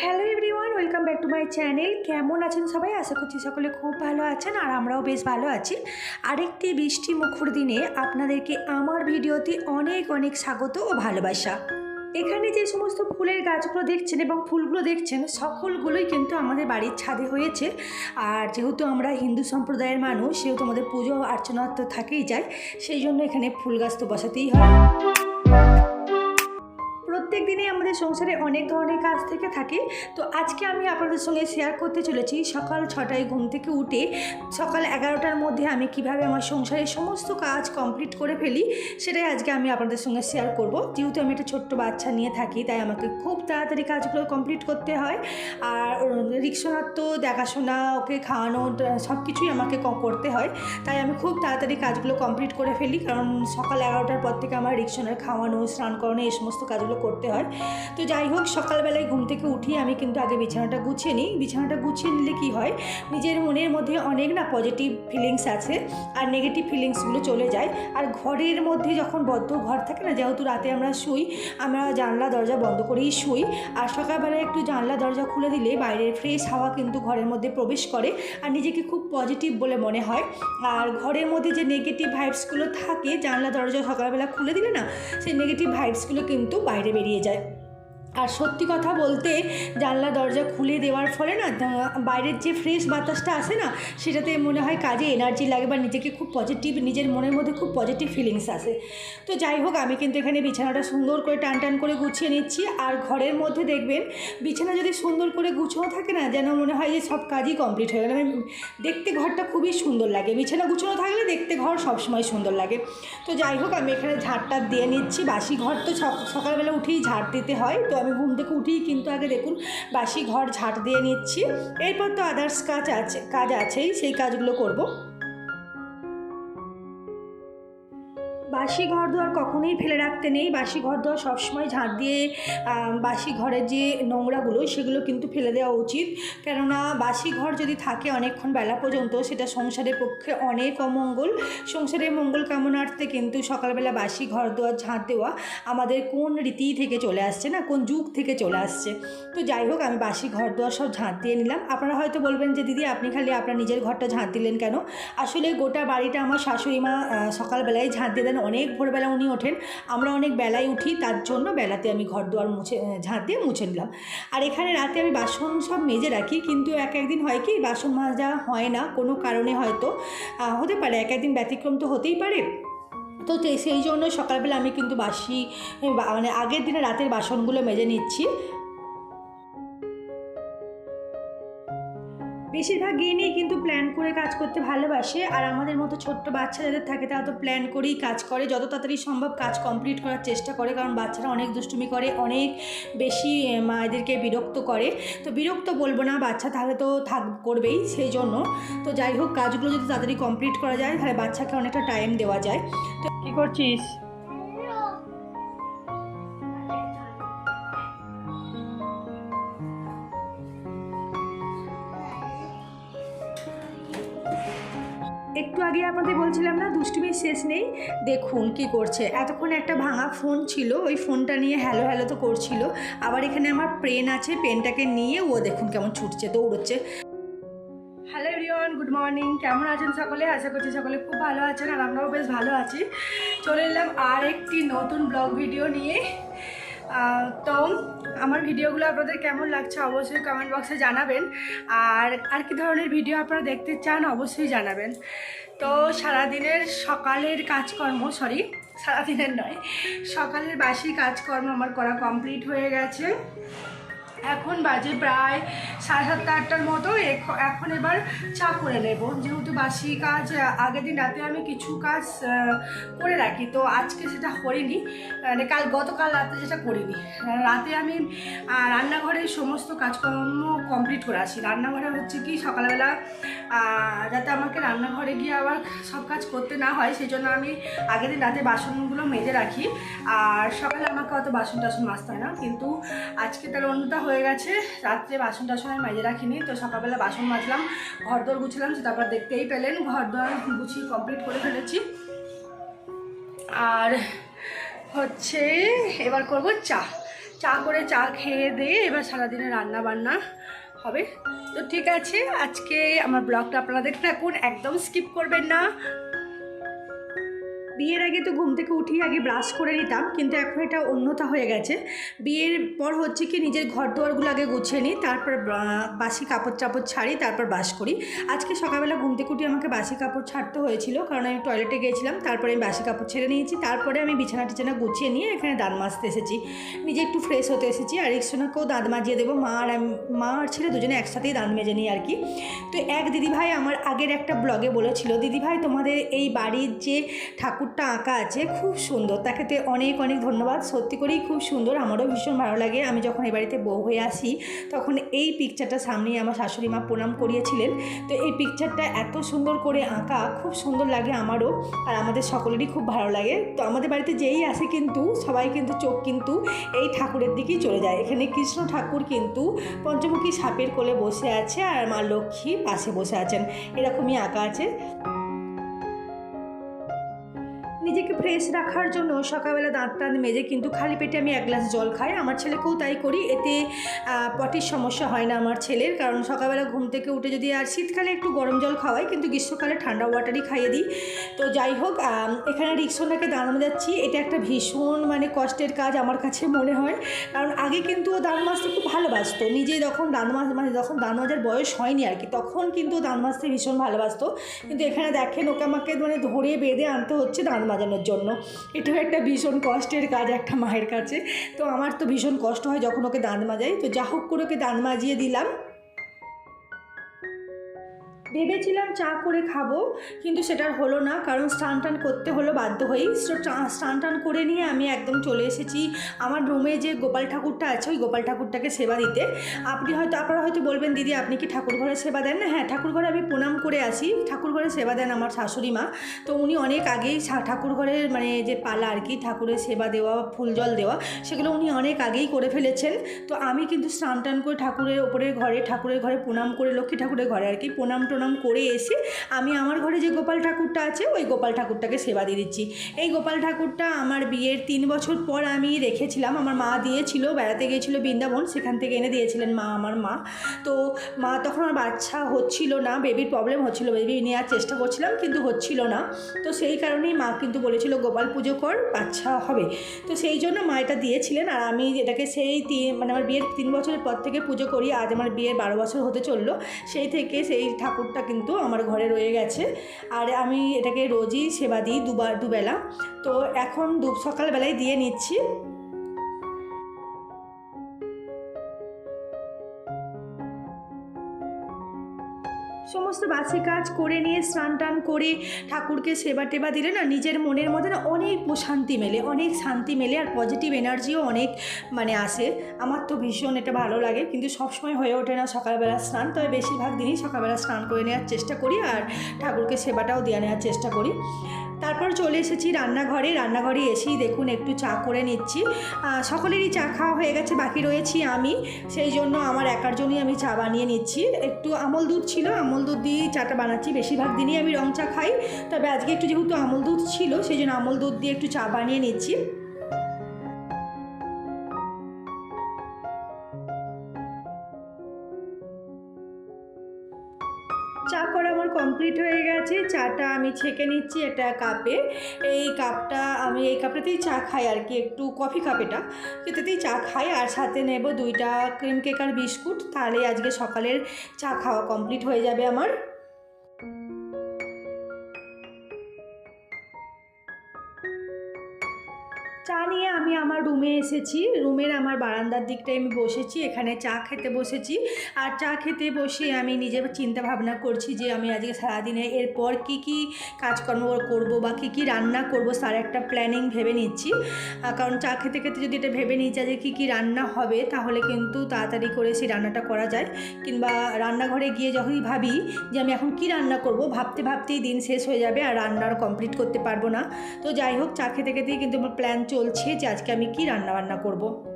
Hello everyone welcome back to my channel কেমন আছেন সবাই? আশা করছি সকলে খুব ভালো আছেন আর আমরাও বেশ ভালো আছি। আরেকটি বৃষ্টি মুখর দিনে আপনাদেরকে আমার ভিডিওতে অনেক অনেক স্বাগত ও ভালোবাসা। এখানে যে সমস্ত ফুলের গাছগুলো দেখছেন এবং ফুলগুলো দেখছেন, সকলগুলোই কিন্তু আমাদের বাড়ির ছাদে হয়েছে। আর যেহেতু আমরা হিন্দু সম্প্রদায়ের মানুষ, সেহেতু আমাদের পুজো অর্চনা তো থাকেই যায়, সেই জন্য এখানে ফুল গাছ তো বসাতেই হয়। প্রত্যেক দিনই আমাদের সংসারে অনেক ধরনের কাজ থেকে থাকে। তো আজকে আমি আপনাদের সঙ্গে শেয়ার করতে চলেছি। সকাল ছটায় ঘুম থেকে উঠে সকাল এগারোটার মধ্যে আমি কীভাবে আমার সংসারের সমস্ত কাজ কমপ্লিট করে ফেলি, সেটাই আজকে আমি আপনাদের সঙ্গে শেয়ার করব। যেহেতু আমি একটা ছোট্ট বাচ্চা নিয়ে থাকি, তাই আমাকে খুব তাড়াতাড়ি কাজগুলো কমপ্লিট করতে হয়। আর রিক্সার তো দেখাশোনা, ওকে খাওয়ানো, সব কিছুই আমাকে করতে হয়। তাই আমি খুব তাড়াতাড়ি কাজগুলো কমপ্লিট করে ফেলি। কারণ সকাল এগারোটার পর থেকে আমার রিক্সানের খাওয়ানো, স্নান করানো, এই সমস্ত কাজগুলো করতে হয়। তো যাই হোক, সকালবেলায় ঘুম থেকে উঠি আমি কিন্তু আগে বিছানাটা গুছিয়ে নিই। বিছানাটা গুছিয়ে নিলে কি হয়, নিজের মনের মধ্যে অনেক না পজিটিভ ফিলিংস আছে আর নেগেটিভ ফিলিংসগুলো চলে যায়। আর ঘরের মধ্যে যখন বদ্ধ ঘর থাকে না, যেহেতু রাতে আমরা শুই, আমরা জানলা, দরজা বন্ধ করেই শুই। আর সকালবেলায় একটু জানলা, দরজা খুলে দিলে বাইরের ফ্রেশ হাওয়া কিন্তু ঘরের মধ্যে প্রবেশ করে আর নিজেকে খুব পজিটিভ বলে মনে হয়। আর ঘরের মধ্যে যে নেগেটিভ ভাইবসগুলো থাকে, জানলা, দরজা সকালবেলা খুলে দিলে না, সেই নেগেটিভ ভাইবসগুলো কিন্তু বাইরে বেরিয়ে যায় আর সত্যি কথা বলতে জানলা দরজা খুলে দেওয়ার ফলে না বাইরের যে ফ্রেশ বাতাসটা আসে না, সেটাতে মনে হয় কাজে এনার্জি লাগে বা নিজেকে খুব পজিটিভ নিজের মনের মধ্যে খুব পজিটিভ ফিলিংস আসে। তো যাই হোক, আমি কিন্তু এখানে বিছানাটা সুন্দর করে টান টান করে গুছিয়ে নিচ্ছি। আর ঘরের মধ্যে দেখবেন, বিছানা যদি সুন্দর করে গুছানো থাকে না, যেন মনে হয় যে সব কাজই কমপ্লিট হয়ে গেল। মানে দেখতে ঘরটা খুবই সুন্দর লাগে। বিছানা গুছানো থাকলে দেখতে ঘর সবসময় সুন্দর লাগে। তো যাই হোক, আমি এখানে ঝাড়টা দিয়ে নিচ্ছি। বাসি ঘর তো সক- সকালবেলা উঠেই ঝাড় দিতে হয়। তো আমি ঘুম থেকে উঠেই কিন্তু আগে দেখুন বাসি ঘর ঝাঁট দিয়ে নিচ্ছি। এরপর তো আদার্স কাজ আছে, কাজ আছেই, সেই কাজগুলো করব। বাসি ঘর দোয়ার কখনোই ফেলে রাখতে নেই। বাসি ঘর দোয়ার সবসময় ঝাঁট দিয়ে বাসি ঘরের যে নোংরাগুলো, সেগুলো কিন্তু ফেলে দেওয়া উচিত। কেননা বাসি ঘর যদি থাকে অনেকক্ষণ বেলা পর্যন্ত, সেটা সংসারের পক্ষে অনেক অমঙ্গল। সংসারের মঙ্গল কামনার্থে কিন্তু সকালবেলা বাসি ঘর দোয়ার ঝাঁট দেওয়া আমাদের কোন রীতি থেকে চলে আসছে না, কোন যুগ থেকে চলে আসছে। তো যাই হোক, আমি বাসি ঘর দোয়ার সব ঝাঁট দিয়ে নিলাম। আপনারা হয়তো বলবেন যে, দিদি, আপনি খালি আপনার নিজের ঘরটা ঝাঁট দিলেন কেন? আসলে গোটা বাড়িটা আমার শাশুড়ি মা সকালবেলায় ঝাঁট দিয়ে দেন। অনেক ভোরবেলা উনি ওঠেন, আমরা অনেক বেলায় উঠি, তার জন্য বেলাতে আমি ঘর দুয়ার মুছে ঝাঁট দিয়ে মুছে নিলাম। আর এখানে রাতে আমি বাসন সব মেজে রাখি, কিন্তু এক একদিন হয় কি, বাসন মাজা হয় না, কোনো কারণে হয়তো হতে পারে, এক একদিন ব্যতিক্রম তো হতেই পারে। তো সেই জন্য সকালবেলা আমি কিন্তু বাসি মানে আগের দিনে রাতের বাসনগুলো মেজে নিচ্ছি। বেশিরভাগ গিয়েই কিন্তু প্ল্যান করে কাজ করতে ভালোবাসে। আর আমাদের মতো ছোট্ট বাচ্চা যাদের থাকে তারা তো প্ল্যান করেই কাজ করে। যত তাড়াতাড়ি সম্ভব কাজ কমপ্লিট করার চেষ্টা করে কারণ বাচ্চারা অনেক দুষ্টুমি করে অনেক বেশি মায়েদেরকে বিরক্ত করে। তো বিরক্ত বলব না বাচ্চা তাহলে তো থাক করবেই সেই জন্য তো যাই হোক কাজগুলো যদি তাড়াতাড়ি কমপ্লিট করা যায় তাহলে বাচ্চাকে অনেকটা টাইম দেওয়া যায়। তো কী করছিস? আগে আপনাদের বলছিলাম, না, দুষ্টুমির শেষ নেই, দেখুন কি করছে। এতক্ষণ একটা ভাঙা ফোন ছিল, ওই ফোনটা নিয়ে হ্যালো হ্যালো তো করছিল। আবার এখানে আমার পেন আছে, পেনটাকে নিয়ে ও দেখুন কেমন ছুটছে, দৌড়চ্ছে। Hello everyone, good morning. কেমন আছেন সকলে? আশা করছি সকলে খুব ভালো আছেন আর আমরাও বেশ ভালো আছি। চলে এলাম আর একটি নতুন ব্লগ ভিডিও নিয়ে। তো আমার ভিডিওগুলো আপনাদের কেমন লাগছে অবশ্যই কমেন্ট বক্সে জানাবেন। আর আর কি ধরনের ভিডিও আপনারা দেখতে চান অবশ্যই জানাবেন। তো সারাদিনের সকালের কাজকর্ম সরি সারাদিনের নয়, সকালের বাসি কাজকর্ম আমার করা কমপ্লিট হয়ে গেছে। এখন বাজে প্রায় সাড়ে সাতটা আটটার মতো। এখ- এখন এবার চা করে নেব। যেহেতু বাসি কাজ আগের দিন রাতে আমি কিছু কাজ করে রাখি। তো আজকে সেটা করিনি মানে কাল গতকাল রাতে সেটা করিনি। রাতে আমি আহ, রান্নাঘরের সমস্ত কাজকর্ম কমপ্লিট করে আসি। রান্নাঘরে হচ্ছে কি সকালবেলা যাতে আমাকে রান্নাঘরে গিয়ে আবার সব কাজ করতে না হয় সেই জন্য আমি আগের দিন রাতে বাসনগুলো মেজে রাখি। আর সকালে আমাকে অত বাসন টাসন মাজতে হয় না। কিন্তু আজকে তার অন্যটা হয়ে গেছে। রাত্রে বাসন টাসন আমি মেজে রাখিনি, তো সকালবেলা বাসন মাজলাম ঘর দর গুছলাম সেটা আপনারা দেখতেই পেলেন ঘর দর গুছিয়ে কমপ্লিট করে ফেলেছি। আর হচ্ছে এবার করব চা। চা করে চা খেয়ে দিয়ে এবার সারাদিনে রান্না বান্না হবে। তো ঠিক আছে, আজকে আমার ব্লগটা আপনারা দেখতে থাকুন একদম স্কিপ করবেন না। বিয়ের আগে তো ঘুম থেকে উঠেই আগে ব্রাশ করে নিতাম, কিন্তু এখন এটা অন্যতা হয়ে গেছে। বিয়ের পর হচ্ছে কি নিজের ঘর দুয়ারগুলো আগে গুছিয়ে নিই, তারপর বাসি কাপড় চাপড় ছাড়ি, তারপর ব্রাশ করি। আজকে সকালবেলা ঘুম থেকে উঠে আমাকে বাসি কাপড় ছাড়তে হয়েছিল, কারণ আমি টয়লেটে গিয়েছিলাম, তারপরে আমি বাসি কাপড় ছেড়ে নিয়েছি, তারপরে আমি বিছানা টিছানা গুছিয়ে নিয়ে এখানে দাঁত মাজতে এসেছি। নিজে একটু ফ্রেশ হতে এসেছি, আর একসঙ্গেও দাঁত মাজিয়ে দেবো, মা আর আমি, মা আর ছেলে দুজনে একসাথেই দাঁত মেজে নিই আর কি। তো এক দিদিভাই আমার আগের একটা ব্লগে বলেছিল, দিদিভাই, তোমাদের এই বাড়ির যে ঠাকুরটা আঁকা আছে, খুব সুন্দর। তাকে অনেক অনেক ধন্যবাদ। সত্যি করেই খুব সুন্দর। আমারও ভীষণ ভালো লাগে। আমি যখন এই বাড়িতে বউ হয়ে আসি, তখন এই পিকচারটা সামনেই আমার শাশুড়ি মা প্রণাম করিয়েছিলেন। তো এই পিকচারটা এত সুন্দর করে আঁকা, খুব সুন্দর লাগে আমারও। আর আমাদের সকলেরই খুব ভালো লাগে। তো আমাদের বাড়িতে যেই আসে কিন্তু, সবাই কিন্তু চোখ কিন্তু এই ঠাকুরের দিকেই চলে যায়। এখানে কৃষ্ণ ঠাকুর কিন্তু পঞ্চমুখী সাপের কোলে বসে আছে আর মা লক্ষ্মী পাশে বসে আছেন। এরকমই আঁকা আছে। নিজেকে ফ্রেশ রাখার জন্য সকালবেলা দাঁত টাত মেজে কিন্তু খালি পেটে আমি এক গ্লাস জল খাই। আমার ছেলেকেও তাই করি, এতে পটির সমস্যা হয় না আমার ছেলের। কারণ সকালবেলা ঘুম থেকে উঠে যদি আর শীতকালে একটু গরম জল খাওয়াই, কিন্তু গ্রীষ্মকালে ঠান্ডা ওয়াটারই খাইয়ে দিই। তো যাই হোক এখানে রিক্সোনাকে দাঁড় যাচ্ছি। এটা একটা ভীষণ মানে কষ্টের কাজ আমার কাছে মনে হয়। কারণ আগে কিন্তু ও দান মাজতে খুব ভালোবাসতো। নিজে যখন দান মাজ মানে যখন দান মাজার বয়স হয়নি আর কি, তখন কিন্তু দান মাজতে ভীষণ ভালোবাসতো। কিন্তু এখানে দেখেন, ওকে আমাকে মানে ধরে বেঁধে আনতে হচ্ছে দান মাজানোর জন্য। এটাও একটা ভীষণ কষ্টের কাজ একটা মায়ের কাছে। তো আমার তো ভীষণ কষ্ট হয় যখন ওকে দাঁত মাজাই। তো যা হোক করে ওকে দাঁত মাজিয়ে দিলাম। ভেবেছিলাম চা করে খাব, কিন্তু সেটা আর হলো না, কারণ স্নান টান করতে হলো বাধ্য হয়েই। স্নান টান করে নিয়ে আমি একদম চলে এসেছি। আমার রুমে যে গোপাল ঠাকুরটা আছে, ওই গোপাল ঠাকুরটাকে সেবা দিতে। আপনি হয়তো আপনারা হয়তো বলবেন, দিদি, আপনি কি ঠাকুর ঘরে সেবা দেন? না হ্যাঁ ঠাকুর ঘরে আমি প্রণাম করে আসি ঠাকুর ঘরে সেবা দেন আমার শাশুড়ি মা। তো উনি অনেক আগেই সা- ঠাকুর ঘরের মানে যে পালা আর কি, ঠাকুরের সেবা দেওয়া, ফুল জল দেওয়া, সেগুলো উনি অনেক আগেই করে ফেলেছেন। তো আমি কিন্তু স্নান টান করে ঠাকুরের ওপরের ঘরে ঠাকুরের ঘরে প্রণাম করে, লক্ষ্মী ঠাকুরের ঘরে আর কি প্রণাম টনাম করে এসে আমি আমার ঘরে যে গোপাল ঠাকুরটা আছে, ওই গোপাল ঠাকুরটাকে সেবা দিয়ে দিচ্ছি। এই গোপাল ঠাকুরটা আমার বিয়ের তিন বছর পর আমি রেখেছিলাম। আমার মা দিয়েছিল, বেড়াতে গিয়েছিল বৃন্দাবন, সেখান থেকে এনে দিয়েছিলেন মা আমার মা। তো মা তখন আমার বাচ্চা হচ্ছিল না বেবির প্রবলেম হচ্ছিল বেবি নেওয়ার চেষ্টা করছিলাম, কিন্তু হচ্ছিল না। তো সেই কারণেই মা কিন্তু বলেছিল, গোপাল পুজো কর, বাচ্চা হবে। তো সেই জন্য মা এটা দিয়েছিলেন, আর আমি এটাকে সেই মানে আমার বিয়ের তিন বছরের পর থেকে পুজো করি। আজ আমার বিয়ের বারো বছর হতে চলল। সেই থেকে সেই ঠাকুরটা কিন্তু আমার ঘরে রয়ে গেছে। আর আমি এটাকে রোজই সেবা দিই দুবার, দুবেলা। তো এখন দু, সকালবেলায় দিয়ে নিচ্ছি। সমস্ত বাসে কাজ করে নিয়ে স্নান টান করে ঠাকুরকে সেবা টেবা দিলে না নিজের মনের মধ্যে না অনেক শান্তি মেলে, অনেক শান্তি মেলে আর পজিটিভ এনার্জিও অনেক মানে আসে। আমার তো ভীষণ এটা ভালো লাগে। কিন্তু সবসময় হয়ে ওঠে না সকালবেলা স্নান। তবে বেশিরভাগ দিনই সকালবেলা স্নান করে নেওয়ার চেষ্টা করি আর ঠাকুরকে সেবাটাও দিয়ে নেওয়ার চেষ্টা করি। তারপর চলে এসেছি রান্নাঘরে। রান্নাঘরে এসেই দেখুন একটু চা করে নিচ্ছি। সকলেরই চা খাওয়া হয়ে গেছে, বাকি রয়েছি আমি। সেই জন্য আমার একার জন্যই আমি চা বানিয়ে নিচ্ছি। একটু আমল দুধ ছিল, আমল দুধ দিয়েই চাটা বানাচ্ছি। বেশিরভাগ দিনই আমি রং চা খাই। তবে আজকে একটু যেহেতু আমল দুধ ছিল, সেই জন্য আমল দুধ দিয়ে একটু চা বানিয়ে নিচ্ছি। চা কমপ্লিট হয়ে গেছে। চাটা আমি ছেঁকে নিচ্ছি এটা কাপে। এই কাপটা আমি, এই কাপটাতেই চা খাই আর কি, একটু কফি কাপ এটা। এটাতেই চা খাই আর সাথে নেব দুইটা ক্রিম কেক আর বিস্কুট তাহলে আজকে সকালের চা খাওয়া কমপ্লিট হয়ে যাবে আমার। নিয়ে আমি আমার রুমে এসেছি। রুমের আমার বারান্দার দিকটায় আমি বসেছি, এখানে চা খেতে বসেছি। আর চা খেতে বসে আমি নিজে চিন্তা ভাবনা করছি যে আমি আজকে সারাদিনে এরপর কি কি কাজকর্ম করব বা কি কি রান্না করব, তার একটা প্ল্যানিং ভেবে নিচ্ছি। কারণ চা খেতে খেতে যদি এটা ভেবে নিই যে কী কী রান্না হবে, তাহলে কিন্তু তাড়াতাড়ি করে সেই রান্নাটা করা যায়। কিংবা রান্নাঘরে গিয়ে যখনই ভাবি যে আমি এখন কি রান্না করব, ভাবতে ভাবতেই দিন শেষ হয়ে যাবে আর রান্নার কমপ্লিট করতে পারব না। তো যাই হোক, চা খেতে খেতেই কিন্তু আমার প্ল্যান চলছে। যে আজকে আমি কি রান্না বান্না করব।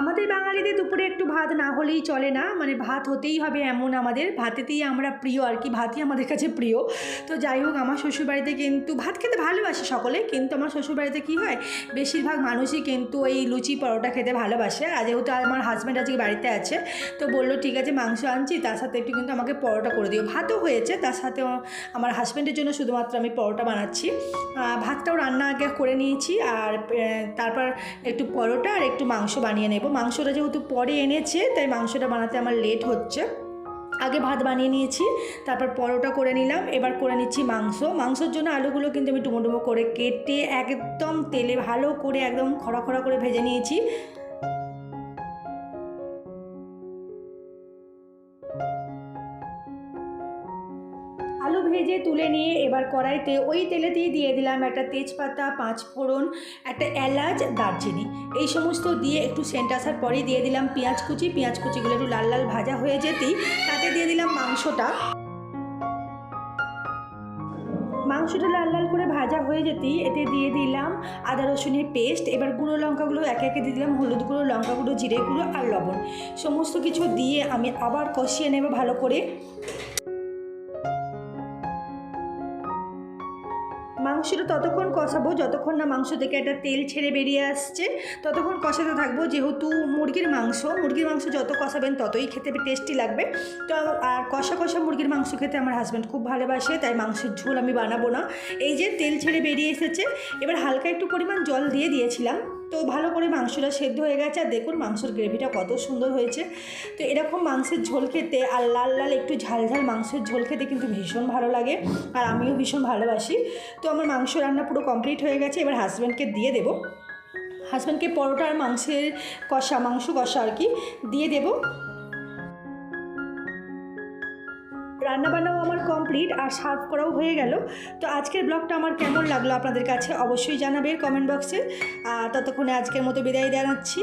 আমাদের বাঙালিদের দুপুরে একটু ভাত না হলেই চলে না। মানে ভাত হতেই হবে এমন আমাদের। ভাতেতেই আমরা প্রিয় আর কি, ভাতই আমাদের কাছে প্রিয়। তো যাই হোক, আমার শ্বশুরবাড়িতে কিন্তু ভাত খেতে ভালোবাসে সকলে, কিন্তু আমার শ্বশুরবাড়িতে কী হয়, বেশিরভাগ মানুষই কিন্তু ওই লুচি পরোটা খেতে ভালোবাসে। আর যেহেতু আমার হাজব্যান্ড আজকে বাড়িতে আছে, তো বলল, ঠিক আছে, মাংস আনছি, তার সাথে একটু কিন্তু আমাকে পরোটা করে দিও। ভাতও হয়েছে, তার সাথে আমার হাজব্যান্ডের জন্য শুধুমাত্র আমি পরোটা বানাচ্ছি। ভাতটাও রান্না আগে করে নিয়েছি, আর তারপর একটু পরোটা আর একটু মাংস বানিয়ে নেব। মাংসটা যেহেতু পরে এনেছে, তাই মাংসটা বানাতে আমার লেট হচ্ছে। আগে ভাত বানিয়ে নিয়েছি, তারপর পরোটা করে নিলাম, এবার করে নিচ্ছি মাংস। মাংসর জন্য আলুগুলো কিন্তু আমি টুমো টুমো করে কেটে একদম তেলে ভালো করে একদম খরা খরা করে ভেজে নিয়েছি। ভেজে তুলে নিয়ে এবার কড়াইতে ওই তেলেতেই দিয়ে দিলাম একটা তেজপাতা, পাঁচ ফোড়ন, একটা এলাচ, দারচিনি। এই সমস্ত দিয়ে একটু সেন্ট আসার পরেই দিয়ে দিলাম পেঁয়াজ কুচি। পেঁয়াজ কুচিগুলো একটু লাল লাল ভাজা হয়ে যেতেই তাতে দিয়ে দিলাম মাংসটা। মাংসটা লাল লাল করে ভাজা হয়ে যেতেই এতে দিয়ে দিলাম আদা রসুনের পেস্ট। এবার গুঁড়ো লঙ্কাগুলো একে একে দিয়ে দিলাম হলুদ গুঁড়ো, লঙ্কা গুঁড়ো, জিরে গুঁড়ো আর লবণ। সমস্ত কিছু দিয়ে আমি আবার কষিয়ে নেব ভালো করে। মাংসটা ততক্ষণ কষাবো, যতক্ষণ না মাংস থেকে একটা তেল ছেড়ে বেরিয়ে আসছে, ততক্ষণ কষাতে থাকব। যেহেতু মুরগির মাংস মুরগির মাংস যত কষাবেন ততই খেতে টেস্টি লাগবে। তো আর কষা কষা মুরগির মাংস খেতে আমার হাজব্যান্ড খুব ভালোবাসে, তাই মাংসের ঝোল আমি বানাবো না। এই যে তেল ছেড়ে বেরিয়ে এসেছে, এবার হালকা একটু পরিমাণ জল দিয়ে দিয়েছিলাম। তো ভালো করে মাংসটা সেদ্ধ হয়ে গেছে। আর দেখুন মাংসের গ্রেভিটা কত সুন্দর হয়েছে। তো এরকম মাংসের ঝোল খেতে আর লাল লাল একটু ঝাল ঝাল মাংসের ঝোল খেতে কিন্তু ভীষণ ভালো লাগে। আর আমিও ভীষণ ভালোবাসি। তো আমার মাংস রান্না পুরো কমপ্লিট হয়ে গেছে। এবার হাজব্যান্ডকে দিয়ে দেবো। হাজব্যান্ডকে পরোটা আর মাংসের কষা, মাংস কষা আর কি দিয়ে দেবো। কমপ্লিট আর সার্ভ করাও হয়ে গেল। তো আজকের ব্লগটা আমার কেমন লাগল আপনাদের কাছে অবশ্যই জানাবে কমেন্ট বক্সে আর ততক্ষণে আজকের মতো বিদায় জানাচ্ছি।